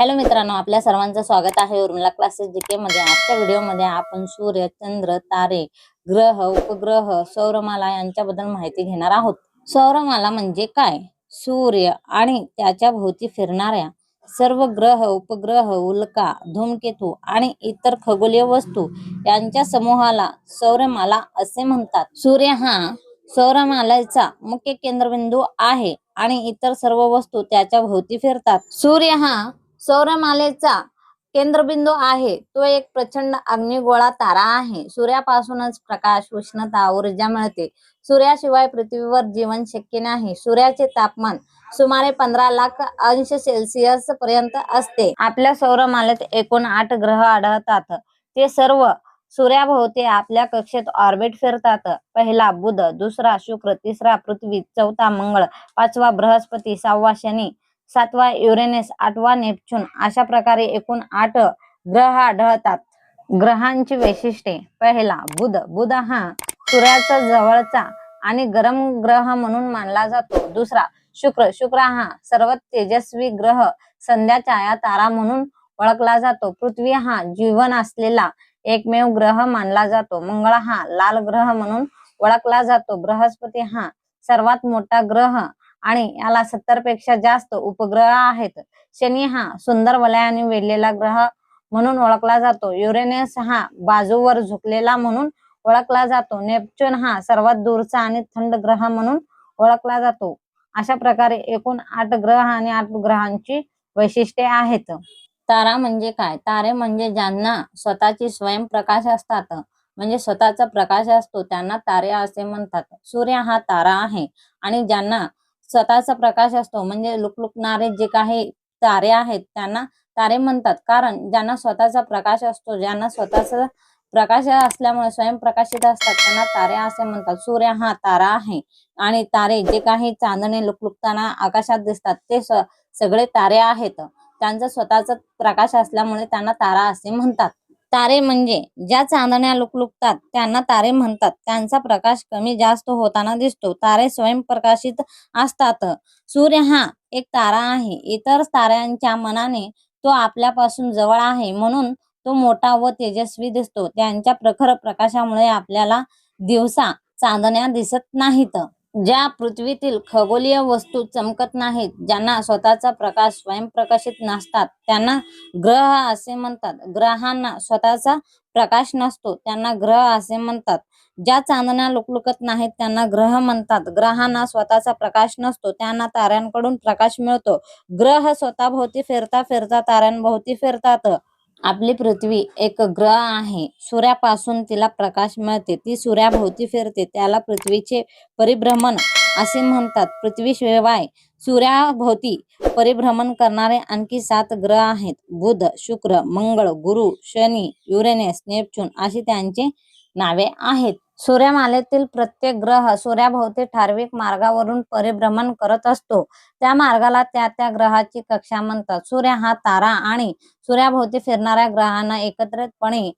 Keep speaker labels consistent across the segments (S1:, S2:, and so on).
S1: Hello मित्रांनो आपल्या सर्वांचं स्वागत आहे उर्मिला क्लासेस जीके मध्ये. आजच्या व्हिडिओमध्ये आपण सूर्य चंद्र तारे ग्रह उपग्रह सौरमाला यांच्याबद्दल माहिती घेणार आहोत. सौरमाला म्हणजे काय? सूर्य आणि त्याच्या भोवती फिरणाऱ्या सर्व ग्रह उपग्रह उल्का धूमकेतू आणि इतर खगोलीय वस्तू यांच्या समूहाला सौरमाला असे म्हणतात. सूर्य हा सौरमालेचा मुख्य केंद्रबिंदू आहे आणि इतर सर्व वस्तू त्याच्या भोवती फिरतात. सूर्य हा सौरमालेचा केंद्रबिंदू आहे. तो एक प्रचंड अग्निगोळा तारा आहे. सूर्यापासूनच प्रकाश उष्णता ऊर्जा मिळते. सूर्याशिवाय पृथ्वीवर जीवन शक्य नाही. सूर्याचे तापमान सुमारे पंधरा लाख अंश सेल्सिअस पर्यंत असते. आपल्या सौरमालेत एकूण आठ ग्रह आढळतात. ते सर्व सूर्याभोवती आपल्या कक्षेत ऑर्बिट फिरतात. पहिला बुध दुसरा शुक्र तिसरा पृथ्वी चौथा मंगळ पाचवा बृहस्पती सहावा शनी सातवा युरेनस आठवा नेपच्यून अशा प्रकारे एकूण आठ ग्रह आढळतात. ग्रहांची वैशिष्ट्ये. पहिला बुध. बुध हा सूर्याचा जवळचा आणि गरम ग्रह म्हणून मानला जातो. दुसरा शुक्र. शुक्र हा सर्वात तेजस्वी ग्रह संध्याचाया तारा म्हणून ओळखला जातो. पृथ्वी हा जीवन असलेला एकमेव ग्रह मानला जातो. मंगळ हा लाल ग्रह म्हणून ओळखला जातो. बृहस्पती हा सर्वात मोठा ग्रह आणि याला सत्तरपेक्षा जास्त उपग्रह आहेत. शनी हा सुंदर वलयाने वेढलेला ग्रह म्हणून ओळखला जातो. युरेनियस हा बाजूवर झुकलेला म्हणून ओळखला जातो. नेपच्यून हा सर्वात दूरचा आणि थंड ग्रह म्हणून ओळखला जातो. अशा प्रकारे एकूण आठ ग्रह आणि आठ ग्रहांची वैशिष्ट्ये आहेत. तारा म्हणजे काय? तारे म्हणजे ज्यांना स्वतःची स्वयंप्रकाश असतात. म्हणजे स्वतःचा प्रकाश असतो त्यांना तारे असे म्हणतात. सूर्य हा तारा आहे आणि ज्यांना स्वतःचा प्रकाश असतो. म्हणजे लुकलुकणारे जे काही तारे आहेत त्यांना तारे म्हणतात. कारण ज्यांना स्वतःचा प्रकाश असतो ज्यांना स्वतःचा प्रकाश असल्यामुळे स्वयंप्रकाशित असतात त्यांना तारे असे म्हणतात. सूर्य हा तारा आहे आणि तारे जे काही चांदणे लुकलुकताना आकाशात दिसतात ते स- सगळे तारे आहेत. त्यांचा स्वतःचा प्रकाश असल्यामुळे त्यांना तारा असे म्हणतात. तारे म्हणजे ज्या चांदण्या लुकलुकतात त्यांना तारे म्हणतात. त्यांचा प्रकाश कमी जास्त होताना दिसतो. तारे स्वयंप्रकाशित असतात. सूर्य हा एक तारा आहे. इतर ताऱ्यांच्या मनाने तो आपल्यापासून जवळ आहे. म्हणून तो मोठा व तेजस्वी दिसतो. त्यांच्या प्रखर प्रकाशामुळे आपल्याला दिवसा चांदण्या दिसत नाहीत. ज्या पृथ्वीतील खगोलीय वस्तू चमकत नाहीत ज्यांना स्वतःचा प्रकाश स्वयंप्रकाशित नसतात त्यांना ग्रह असे म्हणतात. ग्रहांना स्वतःचा प्रकाश नसतो त्यांना ग्रह असे म्हणतात. ज्या चांदण्या लुकलुकत नाहीत त्यांना ग्रह म्हणतात. ग्रहांना स्वतःचा प्रकाश नसतो त्यांना ताऱ्यांकडून प्रकाश मिळतो. ग्रह स्वतःभोवती फिरता फिरता ताऱ्यांभोवती फिरतात. आपली पृथ्वी एक ग्रह आहे. सूर्यापासून तिला प्रकाश मिळते. ती सूर्याभोवती फिरते. त्याला पृथ्वीचे परिभ्रमण असे म्हणतात. पृथ्वीशिवाय सूर्याभोवती परिभ्रमण करणारे आणखी सात ग्रह आहेत. बुध शुक्र मंगळ गुरु शनी युरेनस नेपच्यून अशी त्यांची नावे आहेत. सूर्यमालेतील प्रत्येक ग्रह सूर्याभोवती ठराविक मार्गावरून परिभ्रमण करत असतो. त्या मार्गाला त्या त्या ग्रहाची कक्षा म्हणतात. सूर्य हा तारा आणि सूर्याभोवती फिरणाऱ्या ग्रहांना एकत्रितपणे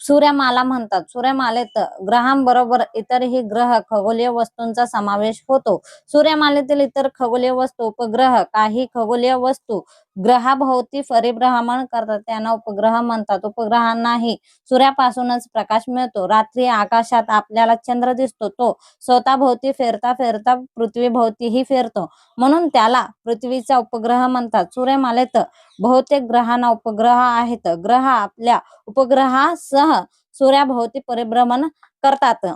S1: सूर्यमाला म्हणतात. सूर्यमालेत ग्रहांबरोबर इतरही ग्रह खगोलीय वस्तूंचा समावेश होतो. सूर्यमालेतील इतर खगोलीय वस्तू उपग्रह काही खगोलीय वस्तू ग्रहाभोवती परिभ्रमण करतात. त्यांना उपग्रह म्हणतात. उपग्रहांनाही सूर्यापासूनच प्रकाश मिळतो. रात्री आकाशात आपल्याला चंद्र दिसतो. तो स्वतःभोवती फिरता फिरता पृथ्वीभोवतीही फिरतो. म्हणून त्याला पृथ्वीचा उपग्रह म्हणतात. सूर्यमालेत बहुतेक ग्रहांना उपग्रह आहेत. ग्रह आपल्या उपग्रहासह सूर्याभोवती परिभ्रमण करतात.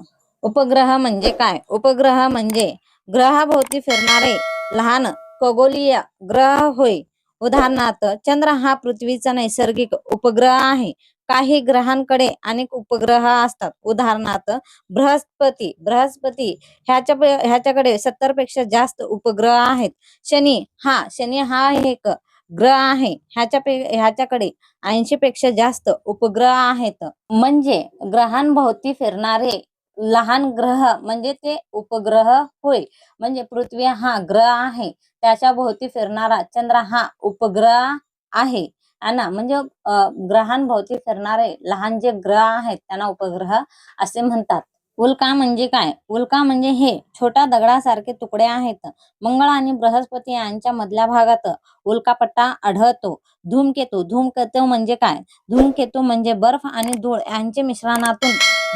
S1: उपग्रह म्हणजे काय? उपग्रह म्हणजे ग्रहाभोवती फिरणारे लहान खगोलीय ग्रह होय. उदाहरणार्थ चंद्र हा पृथ्वीचा नैसर्गिक उपग्रह आहे. काही ग्रहांकडे अनेक उपग्रह असतात. उदाहरणार्थ बृहस्पती बृहस्पती ह्याच्या ह्याच्याकडे सत्तरपेक्षा जास्त उपग्रह आहेत. शनी हा शनी हा एक ग्रह आहे. ह्याच्या ह्याच्याकडे ऐंशी पेक्षा जास्त उपग्रह आहेत. म्हणजे ग्रहांभोवती फिरणारे लहान ग्रह म्हणजे ते उपग्रह होय. म्हणजे पृथ्वी हा ग्रह आहे. त्याच्या भोवती फिरणारा चंद्र हा उपग्रह आहे. ना? म्हणजे ग्रहांभोवती फिरणारे लहान जे ग्रह आहेत त्यांना उपग्रह असे म्हणतात. उल्का म्हणजे काय? उल्का म्हणजे हे छोट्या दगडासारखे तुकडे आहेत. मंगळ आणि बृहस्पती यांच्या मधल्या भागात उल्कापट्टा आढळतो. धूमकेतू धूमकेतू म्हणजे काय? धूमकेतू म्हणजे बर्फ आणि धूळ यांचे मिश्रणातून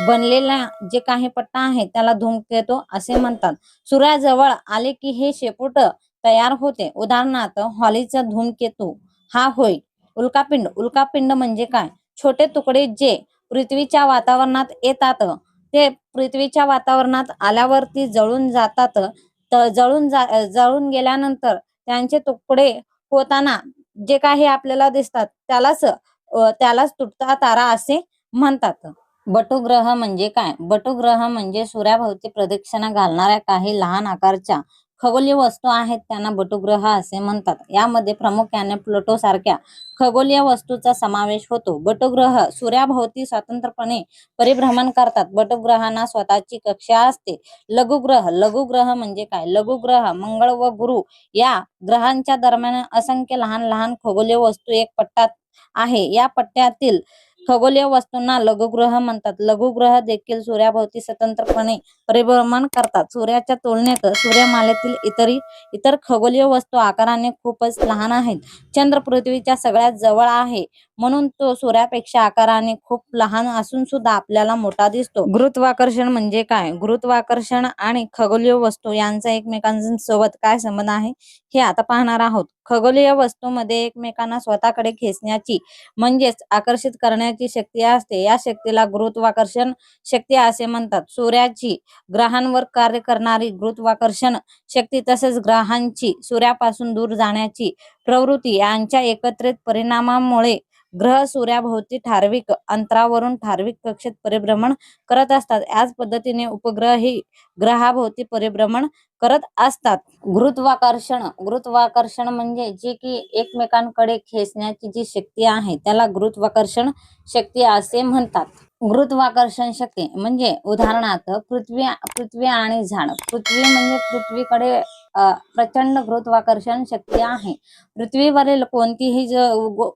S1: बनलेला जे काही पट्टा आहे त्याला धूमकेतू असे म्हणतात. सूर्याजवळ आले की हे शेपूट तयार होते. उदाहरणार्थ हॉलीचा धूमकेतू हा होय. उल्कापिंड. उल्कापिंड म्हणजे काय? छोटे तुकडे जे पृथ्वीच्या वातावरणात येतात ते पृथ्वीच्या वातावरणात आल्यावरती जळून जातात. जळून जा जळून गेल्यानंतर त्यांचे तुकडे होताना जे काही आपल्याला दिसतात त्यालाच त्यालाच तुटता तारा असे म्हणतात. बटुग्रह म्हणजे काय? बटुग्रह म्हणजे सूर्याभोवती प्रदक्षिणा घालणाऱ्या काही लहान आकारच्या खगोलीय वस्तू आहेत त्यांना बटुग्रह असे म्हणतात. यामध्ये प्रामुख्याने प्लुटो सारख्या खगोलीय वस्तूचा समावेश होतो. बटुग्रह सूर्याभोवती स्वतंत्रपणे परिभ्रमण करतात. बटुग्रहांना स्वतःची कक्षा असते. लघुग्रह लघुग्रह म्हणजे काय? लघुग्रह मंगळ व गुरु या ग्रहांच्या दरम्यान असंख्य लहान लहान खगोलीय वस्तू एक पट्ट्यात आहे. या पट्ट्यातील खगोलीय वस्तूंना लघुग्रह म्हणतात. लघुग्रह देखील सूर्याभोवती स्वतंत्रपणे परिभ्रमण करतात. सूर्याच्या तुलनेत सूर्यमालेतील इतरी इतर खगोलीय वस्तू आकाराने खूपच लहान आहेत. चंद्र पृथ्वीच्या सगळ्यात जवळ आहे. म्हणून तो सूर्यापेक्षा आकाराने खूप लहान असून सुद्धा आपल्याला मोठा दिसतो. गुरुत्वाकर्षण म्हणजे काय? गुरुत्वाकर्षण आणि खगोलीय वस्तू यांचा एकमेकांसोबत काय संबंध आहे? हे आता पाहणार आहोत. खगोलीय वस्तूमध्ये एकमेकांना स्वतःकडे खेचण्याची म्हणजेच आकर्षित करण्याची शक्ती असते. या शक्तीला गुरुत्वाकर्षण शक्ती असे म्हणतात. सूर्याची ग्रहांवर कार्य करणारी गुरुत्वाकर्षण शक्ती तसेच ग्रहांची सूर्यापासून दूर जाण्याची प्रवृत्ती यांच्या एकत्रित परिणामामुळे ग्रह सूर्याभोवती ठराविक अंतरावरून ठराविक कक्षेत परिभ्रमण करत असतात. याच पद्धतीने उपग्रही ग्रहाभोवती परिभ्रमण करत असतात. गुरुत्वाकर्षण गुरुत्वाकर्षण म्हणजे जे की एकमेकांकडे खेचण्याची जी शक्ती आहे त्याला गुरुत्वाकर्षण शक्ती असे म्हणतात. गुरुत्वाकर्षण शक्ती म्हणजे उदाहरणार्थ पृथ्वी पृथ्वी आणि झाड. पृथ्वी म्हणजे पृथ्वीकडे प्रचंड गुरुत्वाकर्षण शक्ती आहे. पृथ्वीवरील कोणतीही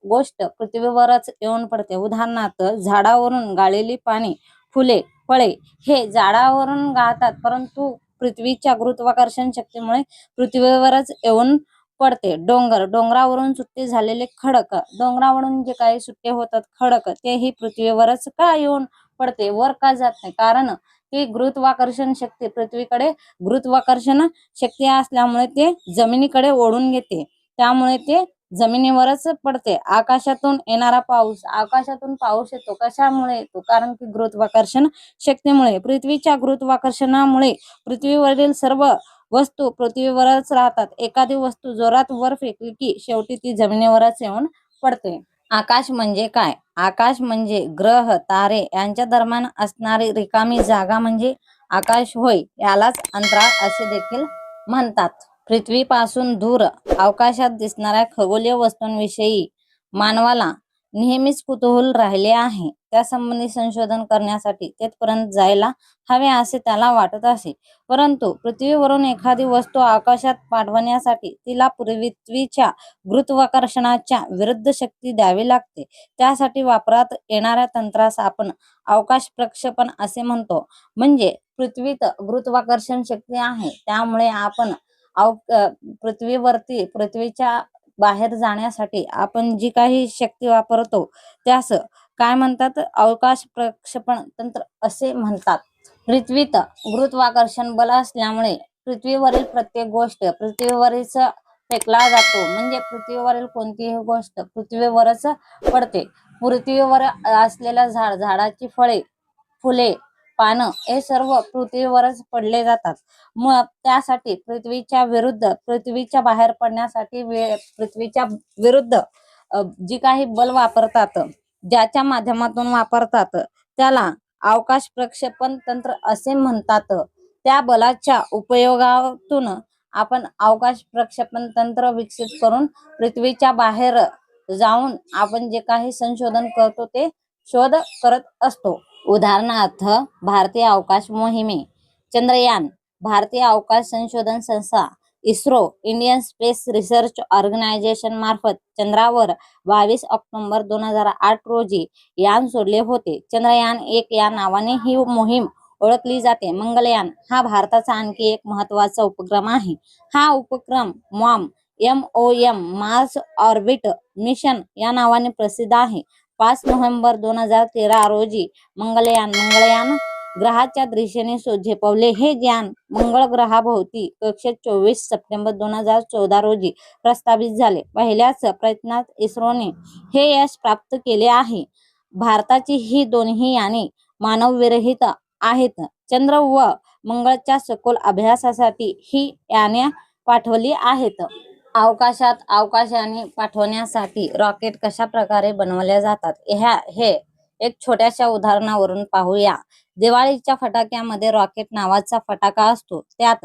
S1: गोष्ट पृथ्वीवरच येऊन पडते. उदाहरणार्थ झाडावरून गाळलेली पाने फुले फळे हे झाडावरून गाळतात परंतु पृथ्वीच्या गुरुत्वाकर्षण शक्तीमुळे पृथ्वीवरच येऊन पडते. डोंगर डोंगरावरून सुट्टे झालेले खडक डोंगरावरून जे काही सुट्टे होतात खडक तेही पृथ्वीवरच का येऊन पडते वर का जात नाही. कारण ते गुरुत्वाकर्षण शक्ती पृथ्वीकडे गुरुत्वाकर्षण शक्ती असल्यामुळे ते जमिनीकडे ओढून घेते. त्यामुळे ते जमिनीवरच पडते. आकाशातून येणारा पाऊस आकाशातून पाऊस येतो. कशामुळे येतो? कारण की गुरुत्वाकर्षण शक्तीमुळे. पृथ्वीच्या गुरुत्वाकर्षणामुळे पृथ्वीवरील सर्व वस्तू पृथ्वीवरच राहतात. एखादी वस्तू जोरात वर फेकली की शेवटी ती जमिनीवरच येऊन पडते. आकाश म्हणजे काय? आकाश म्हणजे ग्रह तारे यांच्या दरम्यान असणारी रिकामी जागा म्हणजे आकाश होय यालाच अंतराळ असे देखील म्हणतात. पृथ्वीपासून दूर अवकाशात दिसणाऱ्या खगोलीय वस्तूंविषयी मानवाला नेहमीच कुतूहल राहिले आहे. त्यासंबंधी संशोधन करण्यासाठी तेथपर्यंत जायला हवे असे त्याला वाटत असे. परंतु पृथ्वीवरून एखादी वस्तू आकाशात पाठवण्यासाठी तिला पृथ्वीच्या गुरुत्वाकर्षणाच्या विरुद्ध शक्ती द्यावी लागते. त्यासाठी वापरात येणाऱ्या तंत्रास आपण अवकाश प्रक्षेपण असे म्हणतो. म्हणजे पृथ्वीत गुरुत्वाकर्षण शक्ती आहे. त्यामुळे आपण अव पृथ्वीवरती पृथ्वीच्या बाहेर जाण्यासाठी आपण जी काही शक्ती वापरतो त्यास काय म्हणतात? अवकाश प्रक्षेपण तंत्र असे म्हणतात. पृथ्वीत गुरुत्वाकर्षण बल असल्यामुळे पृथ्वीवरील प्रत्येक गोष्ट पृथ्वीवरीलच फेकला जातो. म्हणजे पृथ्वीवरील कोणतीही गोष्ट पृथ्वीवरच पडते. पृथ्वीवर असलेलं झाड झाडाची फळे फुले पानं हे सर्व पृथ्वीवरच पडले जातात. मग त्यासाठी पृथ्वीच्या विरुद्ध पृथ्वीच्या बाहेर पडण्यासाठी पृथ्वीच्या विरुद्ध जी काही बल वापरतात ज्याच्या माध्यमातून वापरतात त्याला अवकाश प्रक्षेपण तंत्र असे म्हणतात. त्या बलाच्या उपयोगातून आपण अवकाश प्रक्षेपण तंत्र विकसित करून पृथ्वीच्या बाहेर जाऊन आपण जे काही संशोधन करतो ते शोध करत असतो. उदाहरणार्थ भारतीय अवकाश मोहिमे चंद्रयान भारतीय अवकाश संशोधन संस्था ISRO Indian space research organisation मार्फत चंद्रावर बावीस ऑक्टोबर दोन हजार आठ रोजी यान सोडले होते. चंद्रयान एक या नावाने ही मोहीम ओळखली जाते. मंगलयान हा भारताचा आणखी एक महत्त्वाचा उपक्रम आहे. हा उपक्रम MOM M O M Mars orbit mission या नावाने प्रसिद्ध आहे. पाच नोव्हेंबर दोन हजार तेरा रोजी मंगलयान मंगळयान ग्रहाच्या दिशेने झेपवले. हे ज्ञान मंगळ ग्रहाभोवती कक्षेत चोवीस सप्टेंबर दोन हजार चौदा रोजी प्रस्थापित झाले. पहिल्याच प्रयत्नात इस्रोने हे यश प्राप्त केले आहे. भारताची ही दोन्ही याने मानवविरहित आहेत. चंद्र व मंगळच्या सखोल अभ्यासासाठी ही याने पाठवली आहेत. अवकाशात अवकाशाने पाठवण्यासाठी रॉकेट कशा प्रकारे बनवल्या जातात? ह्या हे एक छोट्याशा उदाहरणावरून पाहूया. दिवाळीच्या फटाक्यामध्ये रॉकेट नावाचा फटाका असतो. त्यात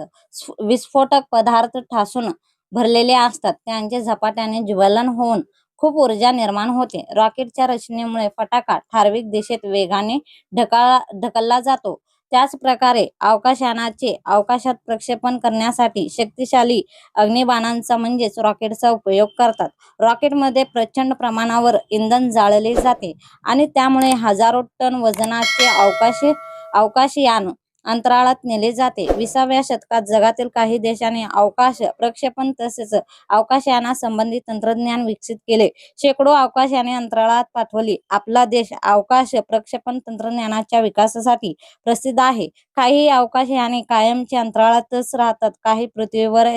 S1: विस्फोटक पदार्थ ठासून भरलेले असतात. त्यांचे झपाट्याने ज्वलन होऊन खूप ऊर्जा निर्माण होते. रॉकेटच्या रचनेमुळे फटाका ठराविक दिशेत वेगाने ढकाळ ढकलला जातो. त्याच प्रकारे अवकाशयानाचे अवकाशात प्रक्षेपण करण्यासाठी शक्तिशाली अग्निबाणांचा म्हणजेच रॉकेटचा उपयोग करतात. रॉकेटमध्ये प्रचंड प्रमाणावर इंधन जाळले जाते आणि त्यामुळे हजारो टन वजनाचे अवकाशी अवकाशयान अंतराळात नेले जाते. विसाव्या शतकात जगातील काही देशांनी अवकाश प्रक्षेपण तसेच अवकाशयानासंबंधी तंत्रज्ञान विकसित केले. शेकडो अवकाशयाने अंतराळात पाठवली. आपला देश अवकाश प्रक्षेपण तंत्रज्ञानाच्या विकासासाठी प्रसिद्ध आहे. काही अवकाशयाने कायमचे अंतराळातच राहतात. काही पृथ्वीवर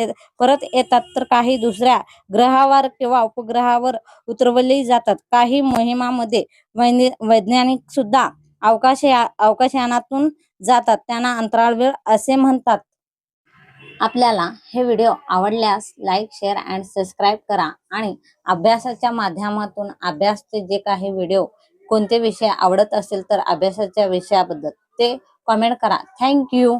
S1: परत येतात तर काही दुसऱ्या ग्रहावर किंवा उपग्रहावर उतरवली जातात. काही मोहिमामध्ये वैज्ञानिक सुद्धा अवकाशया अवकाशयानातून जातात. त्यांना अंतराळ वेळ असे म्हणतात. आपल्याला हे व्हिडिओ आवडल्यास लाईक शेअर अँड सबस्क्राईब करा आणि अभ्यासाच्या माध्यमातून अभ्यासचे जे काही व्हिडिओ कोणते विषय आवडत असेल तर अभ्यासाच्या विषयाबद्दल ते कमेंट करा. थँक्यू